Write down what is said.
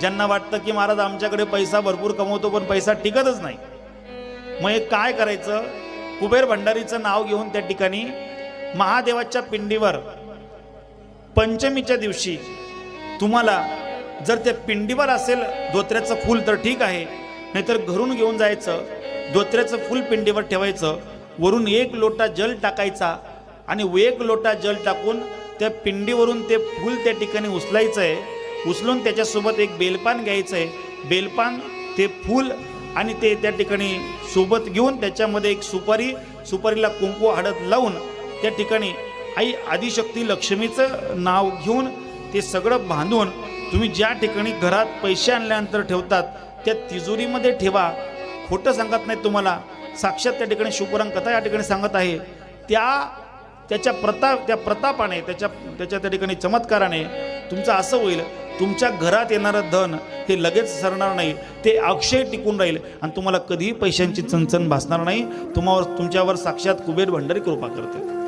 ज्यांना वाटतं की महाराज आमच्याकडे पैसा भरपूर कमवतो पण पैसा टिकतच नाही. मग हे काय करायचं? कुबेर भंडारीचं नाव घेऊन त्या ठिकाणी महादेवाच्या पिंडीवर पंचमीच्या दिवशी तुम्हाला जर त्या पिंडीवर असेल धोत्र्याचं फूल तर ठीक आहे नाहीतर घरून घेऊन जायचं धोत्र्याचं फूल पिंडीवर ठेवायचं वरून एक लोटा जल टाकायचा आणि एक लोटा जल टाकून त्या पिंडीवरून ते फूल त्या ठिकाणी उचलायचं आहे उचलून त्याच्यासोबत एक बेलपान घ्यायचं आहे बेलपान ते फूल आणि ते त्या ठिकाणी सोबत घेऊन त्याच्यामध्ये एक सुपारी सुपारीला कुंकू हळद लावून त्या ठिकाणी आई आदिशक्ती लक्ष्मीचं नाव घेऊन ते सगळं बांधून तुम्ही ज्या ठिकाणी घरात पैसे आणल्यानंतर ठेवतात त्या तिजोरीमध्ये ठेवा. खोटं सांगत नाही तुम्हाला. साक्षात त्या ठिकाणी शुभरंग कथा या ठिकाणी सांगत आहे. त्या त्याच्या प्रताप त्या प्रतापाने त्याच्या त्याच्या त्या ठिकाणी चमत्काराने तुमचं असं होईल. तुमच्या घरात येणारं धन हे लगेच सरणार नाही. ते अक्षय टिकून राहील आणि तुम्हाला कधीही पैशांची चणचण भासणार नाही. तुम्हावर तुमच्यावर साक्षात कुबेर भंडारी कृपा करते